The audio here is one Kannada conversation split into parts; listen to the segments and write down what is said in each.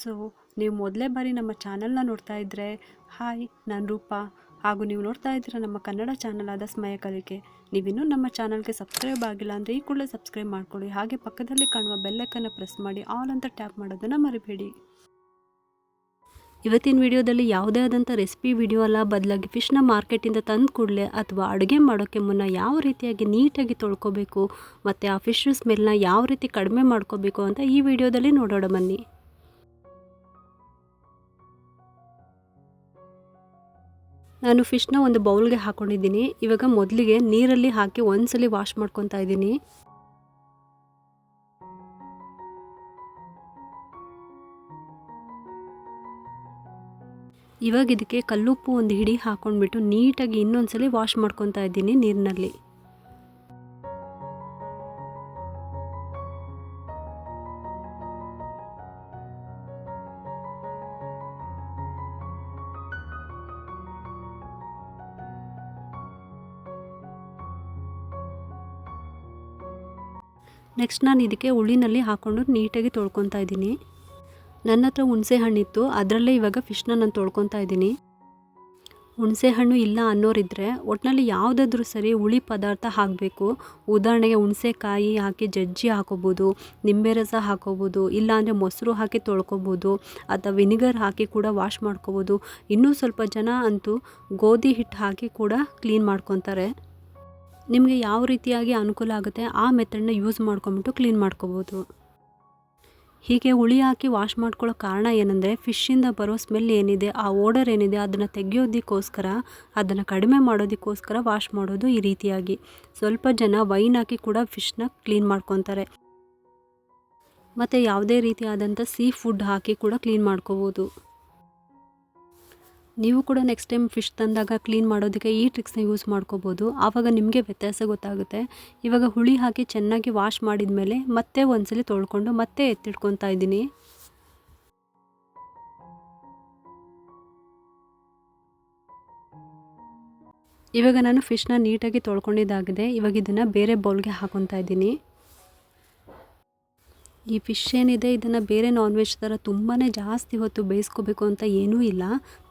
ಸೊ ನೀವು ಮೊದಲೇ ಬಾರಿ ನಮ್ಮ ಚಾನಲ್ನ ನೋಡ್ತಾ ಇದ್ದರೆ ಹಾಯ್, ನಾನು ರೂಪಾ. ಹಾಗೂ ನೀವು ನೋಡ್ತಾ ಇದ್ದೀರ ನಮ್ಮ ಕನ್ನಡ ಚಾನಲ್ ಆದ ಸ್ಮಯ ಕಲಿಕೆ. ನೀವಿನ್ನೂ ನಮ್ಮ ಚಾನಲ್ಗೆ ಸಬ್ಸ್ಕ್ರೈಬ್ ಆಗಿಲ್ಲ ಅಂದರೆ ಈ ಕೂಡಲೇ ಸಬ್ಸ್ಕ್ರೈಬ್ ಮಾಡ್ಕೊಳ್ಳಿ. ಹಾಗೆ ಪಕ್ಕದಲ್ಲಿ ಕಾಣುವ ಬೆಲ್ಲಕ್ಕನ್ನು ಪ್ರೆಸ್ ಮಾಡಿ, ಆಲ್ ಅಂತ ಟ್ಯಾಪ್ ಮಾಡೋದನ್ನು ಮರಿಬೇಡಿ. ಇವತ್ತಿನ ವಿಡಿಯೋದಲ್ಲಿ ಯಾವುದೇ ಆದಂಥ ರೆಸಿಪಿ, ವಿಡಿಯೋ ಅಲ್ಲ, ಬದಲಾಗಿ ಫಿಶ್ನ ಮಾರ್ಕೆಟಿಂದ ತಂದು ಕೂಡಲೇ ಅಥವಾ ಅಡುಗೆ ಮಾಡೋಕ್ಕೆ ಮುನ್ನ ಯಾವ ರೀತಿಯಾಗಿ ನೀಟಾಗಿ ತೊಳ್ಕೊಬೇಕು, ಮತ್ತು ಆ ಫಿಶ್ ಸ್ಮೆಲ್ನ ಯಾವ ರೀತಿ ಕಡಿಮೆ ಮಾಡ್ಕೋಬೇಕು ಅಂತ ಈ ವಿಡಿಯೋದಲ್ಲಿ ನೋಡೋಣ ಬನ್ನಿ. ನಾನು ಫಿಶ್ನ ಒಂದು ಬೌಲ್ಗೆ ಹಾಕ್ಕೊಂಡಿದ್ದೀನಿ ಇವಾಗ ಮೊದಲಿಗೆ ನೀರಲ್ಲಿ ಹಾಕಿ ಒಂದ್ಸಲಿ ವಾಶ್ ಮಾಡ್ಕೊತಾ ಇದ್ದೀನಿ. ಇವಾಗ ಇದಕ್ಕೆ ಕಲ್ಲುಪ್ಪು ಒಂದು ಹಿಡಿ ಹಾಕೊಂಡ್ಬಿಟ್ಟು ನೀಟಾಗಿ ಇನ್ನೊಂದ್ಸಲಿ ವಾಶ್ ಮಾಡ್ಕೊತಾ ಇದ್ದೀನಿ ನೀರಿನಲ್ಲಿ. ನೆಕ್ಸ್ಟ್ ನಾನು ಇದಕ್ಕೆ ಹುಳಿನಲ್ಲಿ ಹಾಕ್ಕೊಂಡು ನೀಟಾಗಿ ತೊಳ್ಕೊತಾ ಇದ್ದೀನಿ. ನನ್ನ ಹತ್ರ ಹುಣಸೆ ಹಣ್ಣಿತ್ತು ಅದರಲ್ಲೇ ಇವಾಗ ಫಿಶ್ನ ನಾನು ತೊಳ್ಕೊತಾ ಇದ್ದೀನಿ. ಹುಣಸೆ ಹಣ್ಣು ಇಲ್ಲ ಅನ್ನೋರಿದ್ದರೆ ಒಟ್ಟಿನಲ್ಲಿ ಯಾವುದಾದ್ರೂ ಸರಿ ಹುಳಿ ಪದಾರ್ಥ ಹಾಕಬೇಕು. ಉದಾಹರಣೆಗೆ ಹುಣಸೆಕಾಯಿ ಹಾಕಿ ಜಜ್ಜಿ ಹಾಕೋಬೋದು ನಿಂಬೆ ರಸ ಹಾಕೋಬೋದು ಇಲ್ಲಾಂದರೆ ಮೊಸರು ಹಾಕಿ ತೊಳ್ಕೊಬೋದು, ಅಥವಾ ವಿನಿಗರ್ ಹಾಕಿ ಕೂಡ ವಾಶ್ ಮಾಡ್ಕೋಬೋದು. ಇನ್ನೂ ಸ್ವಲ್ಪ ಜನ ಅಂತೂ ಗೋಧಿ ಹಿಟ್ಟು ಹಾಕಿ ಕೂಡ ಕ್ಲೀನ್ ಮಾಡ್ಕೊತಾರೆ. ನಿಮಗೆ ಯಾವ ರೀತಿಯಾಗಿ ಅನುಕೂಲ ಆಗುತ್ತೆ, ಆ ಮೆಥಡ್ನ ಯೂಸ್ ಮಾಡ್ಕೊಂಬಿಟ್ಟು ಕ್ಲೀನ್ ಮಾಡ್ಕೋಬೋದು. ಹೀಗೆ ಹುಳಿ ಹಾಕಿ ವಾಶ್ ಮಾಡ್ಕೊಳ್ಳೋ ಕಾರಣ ಏನಂದರೆ ಫಿಶ್ಶಿಂದ ಬರೋ ಸ್ಮೆಲ್ ಏನಿದೆ, ಆ ಓಡರ್ ಏನಿದೆ, ಅದನ್ನು ತೆಗೆಯೋದಕ್ಕೋಸ್ಕರ, ಅದನ್ನು ಕಡಿಮೆ ಮಾಡೋದಕ್ಕೋಸ್ಕರ ವಾಶ್ ಮಾಡೋದು ಈ ರೀತಿಯಾಗಿ. ಸ್ವಲ್ಪ ಜನ ವೈನ್ ಹಾಕಿ ಕೂಡ ಫಿಶ್ನ ಕ್ಲೀನ್ ಮಾಡ್ಕೊತಾರೆ. ಮತ್ತು ಯಾವುದೇ ರೀತಿಯಾದಂಥ ಸೀ ಫುಡ್ ಹಾಕಿ ಕೂಡ ಕ್ಲೀನ್ ಮಾಡ್ಕೋಬೋದು. ನೀವು ಕೂಡ ನೆಕ್ಸ್ಟ್ ಟೈಮ್ ಫಿಶ್ ತಂದಾಗ ಕ್ಲೀನ್ ಮಾಡೋದಕ್ಕೆ ಈ ಟ್ರಿಕ್ಸ್ನ ಯೂಸ್ ಮಾಡ್ಕೋಬೋದು. ಆವಾಗ ನಿಮಗೆ ವ್ಯತ್ಯಾಸ ಗೊತ್ತಾಗುತ್ತೆ. ಇವಾಗ ಹುಳಿ ಹಾಕಿ ಚೆನ್ನಾಗಿ ವಾಶ್ ಮಾಡಿದ ಮೇಲೆ ಮತ್ತೆ ಒಂದ್ಸಲಿ ತೊಳ್ಕೊಂಡು ಮತ್ತೆ ಎತ್ತಿಟ್ಕೊತಾ ಇದ್ದೀನಿ. ಇವಾಗ ನಾನು ಫಿಶ್ನ ನೀಟಾಗಿ ತೊಳ್ಕೊಂಡಿದ್ದಾಗಿದೆ. ಇವಾಗ ಇದನ್ನು ಬೇರೆ ಬೌಲ್ಗೆ ಹಾಕೊತಾ ಇದ್ದೀನಿ. ಈ ಫಿಶ್ ಏನಿದೆ, ಇದನ್ನು ಬೇರೆ ನಾನ್ ವೆಜ್ ಥರ ತುಂಬಾ ಜಾಸ್ತಿ ಹೊತ್ತು ಬೇಯಿಸ್ಕೋಬೇಕು ಅಂತ ಏನೂ ಇಲ್ಲ.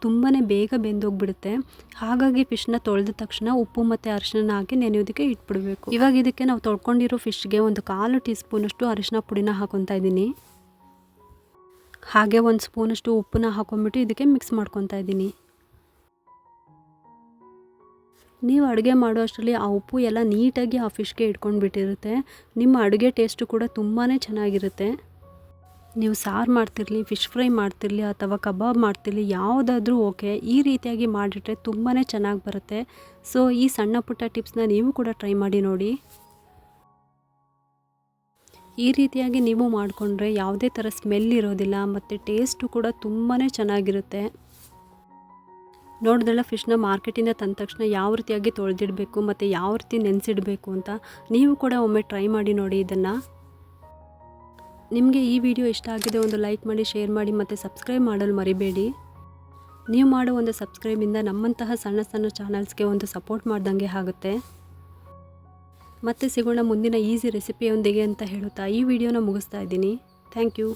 ತುಂಬಾ ಬೇಗ ಬೆಂದೋಗ್ಬಿಡುತ್ತೆ. ಹಾಗಾಗಿ ಫಿಶ್ನ ತೊಳೆದ ತಕ್ಷಣ ಉಪ್ಪು ಮತ್ತು ಅರಿಶಿನ ಹಾಕಿ ನೆನೆಯೋದಕ್ಕೆ ಇಟ್ಬಿಡಬೇಕು. ಇವಾಗ ಇದಕ್ಕೆ ನಾವು ತೊಳ್ಕೊಂಡಿರೋ ಫಿಶ್ಗೆ ಒಂದು ಕಾಲು ಟೀ ಸ್ಪೂನಷ್ಟು ಅರಿಶಿನ ಪುಡಿನ ಹಾಕೊತಾ ಇದ್ದೀನಿ. ಹಾಗೆ ಒಂದು ಸ್ಪೂನಷ್ಟು ಉಪ್ಪನ್ನ ಹಾಕೊಂಬಿಟ್ಟು ಇದಕ್ಕೆ ಮಿಕ್ಸ್ ಮಾಡ್ಕೊತಾ ಇದ್ದೀನಿ. ನೀವು ಅಡುಗೆ ಮಾಡೋ ಅಷ್ಟರಲ್ಲಿ ಆ ಉಪ್ಪು ಎಲ್ಲ ನೀಟಾಗಿ ಆ ಫಿಶ್ಗೆ ಇಟ್ಕೊಂಡು ಬಿಟ್ಟಿರುತ್ತೆ. ನಿಮ್ಮ ಅಡುಗೆ ಟೇಸ್ಟು ಕೂಡ ತುಂಬಾ ಚೆನ್ನಾಗಿರುತ್ತೆ. ನೀವು ಸಾರು ಮಾಡ್ತಿರಲಿ ಫಿಶ್ ಫ್ರೈ ಮಾಡ್ತಿರಲಿ ಅಥವಾ ಕಬಾಬ್ ಮಾಡ್ತಿರಲಿ, ಯಾವುದಾದ್ರೂ ಓಕೆ ಈ ರೀತಿಯಾಗಿ ಮಾಡಿಟ್ರೆ ತುಂಬಾ ಚೆನ್ನಾಗಿ ಬರುತ್ತೆ. ಸೊ ಈ ಸಣ್ಣ ಪುಟ್ಟ ಟಿಪ್ಸ್ನ ನೀವು ಕೂಡ ಟ್ರೈ ಮಾಡಿ ನೋಡಿ. ಈ ರೀತಿಯಾಗಿ ನೀವು ಮಾಡಿಕೊಂಡ್ರೆ ಯಾವುದೇ ಥರ ಸ್ಮೆಲ್ ಇರೋದಿಲ್ಲ, ಮತ್ತು ಟೇಸ್ಟು ಕೂಡ ತುಂಬಾ ಚೆನ್ನಾಗಿರುತ್ತೆ. ನೋಡಿದ್ರಲ್ಲ ಫಿಶ್ನ ಮಾರ್ಕೆಟಿಂದ ತಂದ ತಕ್ಷಣ ಯಾವ ರೀತಿಯಾಗಿ ತೊಳೆದಿಡಬೇಕು ಮತ್ತು ಯಾವ ರೀತಿ ನೆನೆಸಿಡಬೇಕು ಅಂತ ನೀವು ಕೂಡ ಒಮ್ಮೆ ಟ್ರೈ ಮಾಡಿ ನೋಡಿ ಇದನ್ನು. ನಿಮಗೆ ಈ ವಿಡಿಯೋ ಇಷ್ಟ ಆಗಿದೆ ಒಂದು ಲೈಕ್ ಮಾಡಿ ಶೇರ್ ಮಾಡಿ ಮತ್ತು ಸಬ್ಸ್ಕ್ರೈಬ್ ಮಾಡಲು ಮರಿಬೇಡಿ. ನೀವು ಮಾಡೋ ಒಂದು ಸಬ್ಸ್ಕ್ರೈಬಿಂದ ನಮ್ಮಂತಹ ಸಣ್ಣ ಸಣ್ಣ ಚಾನಲ್ಸ್ಗೆ ಒಂದು ಸಪೋರ್ಟ್ ಮಾಡ್ದಂಗೆ ಆಗುತ್ತೆ. ಮತ್ತೆ ಸಿಗೋಣ ಮುಂದಿನ ಈಸಿ ರೆಸಿಪಿಯೊಂದಿಗೆ ಅಂತ ಹೇಳುತ್ತಾ ಈ ವಿಡಿಯೋನ ಮುಗಿಸ್ತಾ ಇದ್ದೀನಿ. Thank you